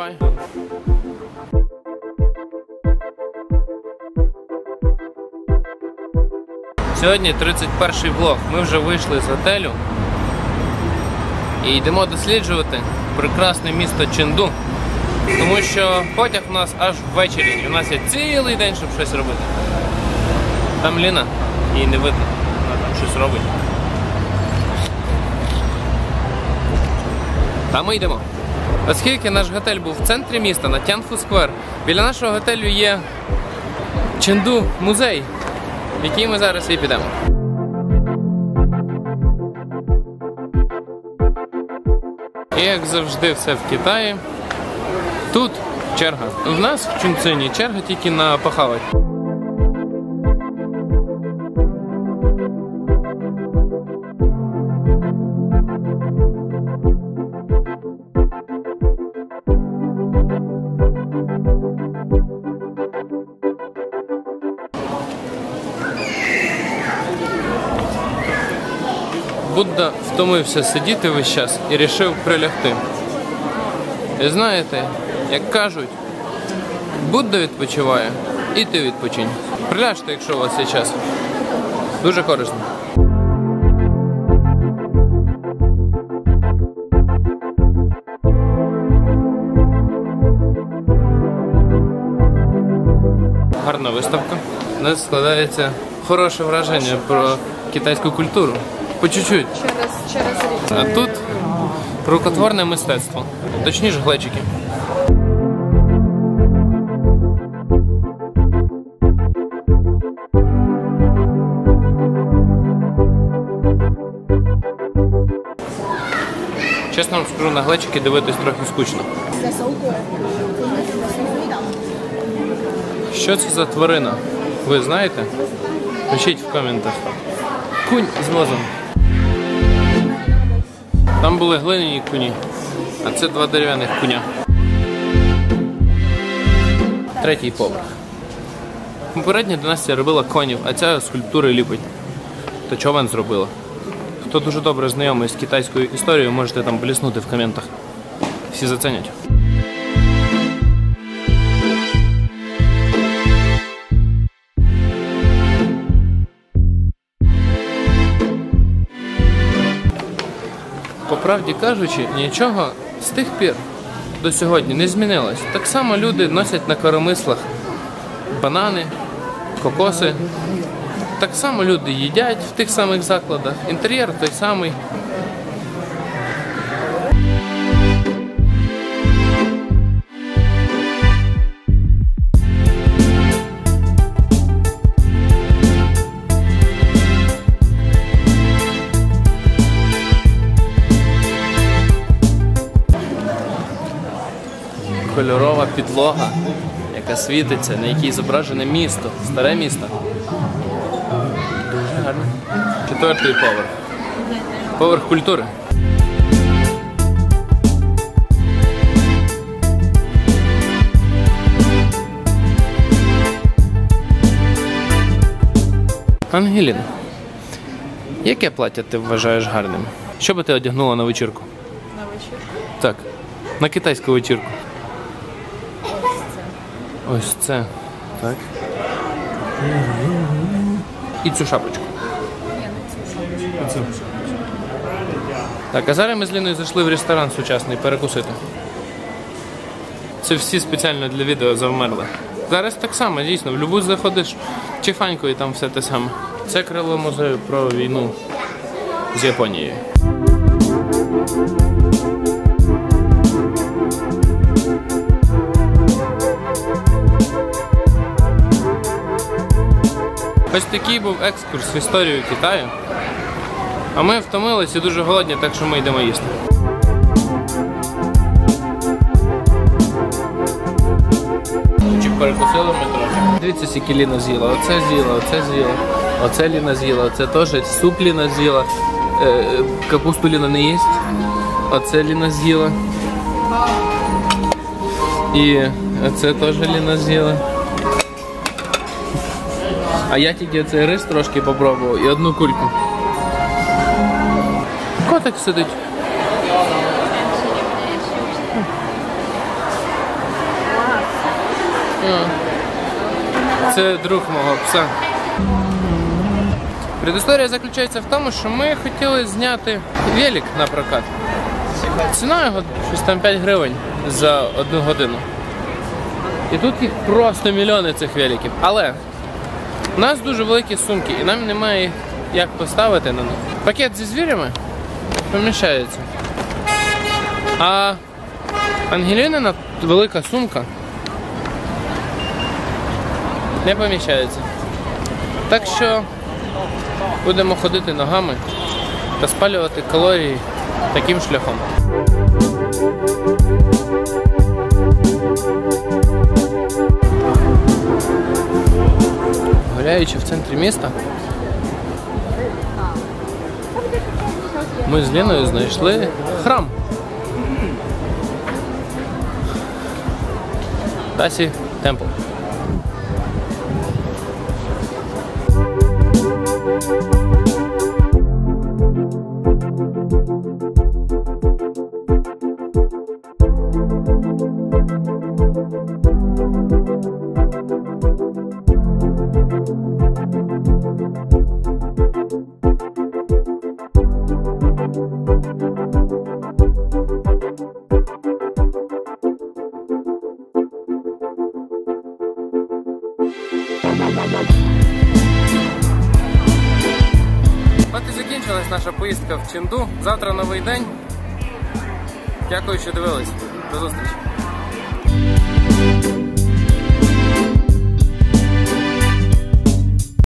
Бай-бай. Сьогодні 31 влог. Ми вже вийшли з готелю і йдемо досліджувати прекрасне місто Ченду. Тому що потяг у нас аж ввечері, і у нас є цілий день, щоб щось робити. Там Ліна, її не видно, вона там щось робить. Та ми йдемо. Оскільки наш готель був в центрі міста на Тянфу Сквер, біля нашого готелю є Ченду музей, в який ми зараз і підемо. І як завжди, все в Китаї. Тут черга. В нас в Чунцині черга тільки на похавать. Будда втомився сидіти весь час і рішив прилягти. І знаєте, як кажуть, Будда відпочиває, і ти відпочинь. Приляжте, якщо у вас є час. Дуже корисно. Гарна виставка. У нас складається хороше враження про китайську культуру. По чуть-чуть. Через, через рік. А тут рукотворне мистецтво. Точніше глечики. Чесно вам скажу, на глечики дивитись трохи скучно. Що це за тварина? Ви знаєте? Пишіть в коментах. Кунь з возом. Там були глиняні куні, а це два дерев'яних куня. Третій поверх. Попередня династія робила конів, а ця скульптури ліпить. То човен зробила. Хто дуже добре знайомий з китайською історією, можете там бліснути в коментах. Всі заценять. Правді кажучи, нічого з тих пір до сьогодні не змінилось. Так само люди носять на коромислах банани, кокоси. Так само люди їдять в тих самих закладах. Інтер'єр той самий. Кольорова підлога, яка світиться, на якій зображене місто, старе місто. Дуже гарно. Четвертий поверх. Поверх культури. Ангеліна, яке плаття ти вважаєш гарним? Що би ти одягнула на вечірку? На вечір. Так, на китайську вечірку. Ось це. Так. І цю шапочку. Так, а зараз ми з Ліною зайшли в ресторан сучасний перекусити. Це всі спеціально для відео завмерли. Зараз так само, дійсно, в любу заходиш чифаньку і там все те саме. Це крило музею про війну з Японією. Ось такий був екскурс в історію Китаю. А ми втомилися і дуже голодні, так що ми йдемо їсти. Чи перекусили ми трохи? Дивіться, скільки Ліна з'їла. Оце з'їла, оце з'їла, оце Ліна з'їла, оце теж суп Ліна з'їла. Е, капусту Ліна не їсть. Оце Ліна з'їла. І оце теж Ліна з'їла. А я тільки цей рис трошки попробував і одну кульку. Котик сидить. Це друг мого пса. Предісторія заключається в тому, що ми хотіли зняти велик на прокат. Ціна його щось там 5 гривень за одну годину. І тут їх просто мільйони цих великів. Але у нас дуже великі сумки, і нам немає як поставити на них. Пакет зі звірями поміщається. А Ангелінина велика сумка не поміщається. Так що будемо ходити ногами та спалювати калорії таким шляхом. Гуляючи в центрі міста, ми з Ліною знайшли храм. Тасі Темпл. От і закінчилась наша поїздка в Ченду. Завтра новий день. Дякую, що дивились. До зустрічі.